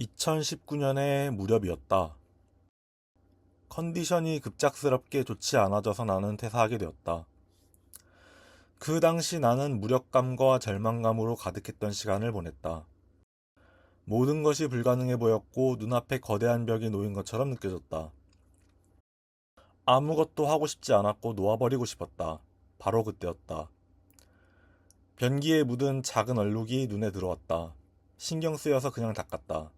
2019년의 무렵이었다. 컨디션이 급작스럽게 좋지 않아져서 나는 퇴사하게 되었다. 그 당시 나는 무력감과 절망감으로 가득했던 시간을 보냈다. 모든 것이 불가능해 보였고 눈앞에 거대한 벽이 놓인 것처럼 느껴졌다. 아무것도 하고 싶지 않았고 놓아버리고 싶었다. 바로 그때였다. 변기에 묻은 작은 얼룩이 눈에 들어왔다. 신경 쓰여서 그냥 닦았다.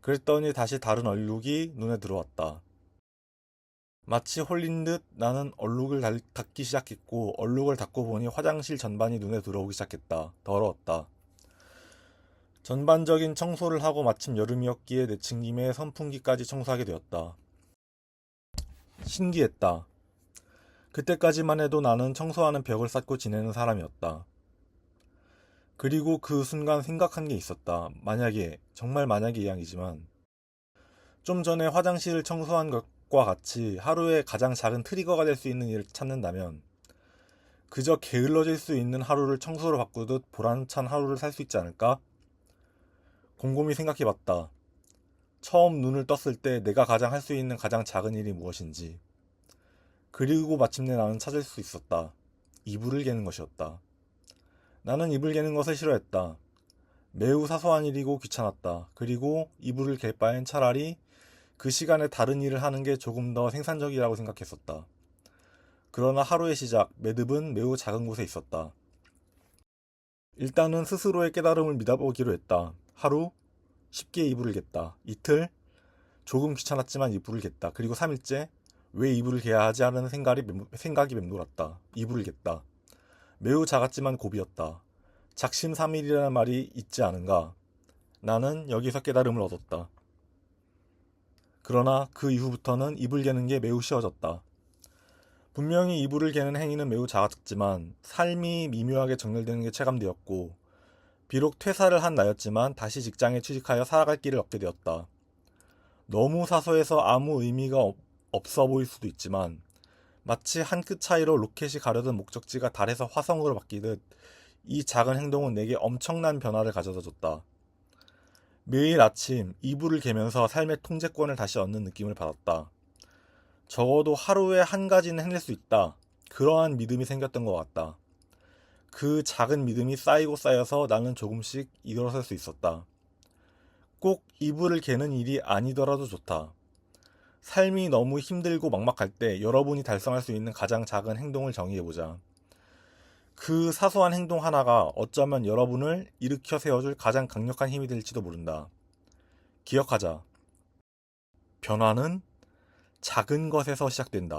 그랬더니 다시 다른 얼룩이 눈에 들어왔다. 마치 홀린 듯 나는 얼룩을 달- 닦기 시작했고 얼룩을 닦고 보니 화장실 전반이 눈에 들어오기 시작했다. 더러웠다. 전반적인 청소를 하고 마침 여름이었기에 내친 김에 선풍기까지 청소하게 되었다. 신기했다. 그때까지만 해도 나는 청소하는 벽을 쌓고 지내는 사람이었다. 그리고 그 순간 생각한 게 있었다. 만약에, 정말 만약에 이야기지만, 좀 전에 화장실을 청소한 것과 같이 하루에 가장 작은 트리거가 될 수 있는 일을 찾는다면, 그저 게을러질 수 있는 하루를 청소로 바꾸듯 보람찬 하루를 살 수 있지 않을까? 곰곰이 생각해 봤다. 처음 눈을 떴을 때 내가 가장 할 수 있는 가장 작은 일이 무엇인지. 그리고 마침내 나는 찾을 수 있었다. 이불을 개는 것이었다. 나는 이불 개는 것을 싫어했다. 매우 사소한 일이고 귀찮았다. 그리고 이불을 갤 바엔 차라리 그 시간에 다른 일을 하는 게 조금 더 생산적이라고 생각했었다. 그러나 하루의 시작, 매듭은 매우 작은 곳에 있었다. 일단은 스스로의 깨달음을 믿어보기로 했다. 하루, 쉽게 이불을 겠다. 이틀, 조금 귀찮았지만 이불을 겠다. 그리고 3일째, 왜 이불을 개야 하지 하는 생각이, 맴- 생각이 맴돌았다. 이불을 겠다. 매우 작았지만 고비였다. 작심삼일이라는 말이 있지 않은가? 나는 여기서 깨달음을 얻었다. 그러나 그 이후부터는 이불 개는 게 매우 쉬워졌다. 분명히 이불을 개는 행위는 매우 작았지만 삶이 미묘하게 정렬되는 게 체감되었고 비록 퇴사를 한 나였지만 다시 직장에 취직하여 살아갈 길을 얻게 되었다. 너무 사소해서 아무 의미가 없- 없어 보일 수도 있지만 마치 한 끗 차이로 로켓이 가려던 목적지가 달에서 화성으로 바뀌듯 이 작은 행동은 내게 엄청난 변화를 가져다 줬다. 매일 아침 이불을 개면서 삶의 통제권을 다시 얻는 느낌을 받았다. 적어도 하루에 한 가지는 해낼 수 있다. 그러한 믿음이 생겼던 것 같다. 그 작은 믿음이 쌓이고 쌓여서 나는 조금씩 일어설 수 있었다. 꼭 이불을 개는 일이 아니더라도 좋다. 삶이 너무 힘들고 막막할 때 여러분이 달성할 수 있는 가장 작은 행동을 정의해보자. 그 사소한 행동 하나가 어쩌면 여러분을 일으켜 세워줄 가장 강력한 힘이 될지도 모른다. 기억하자. 변화는 작은 것에서 시작된다.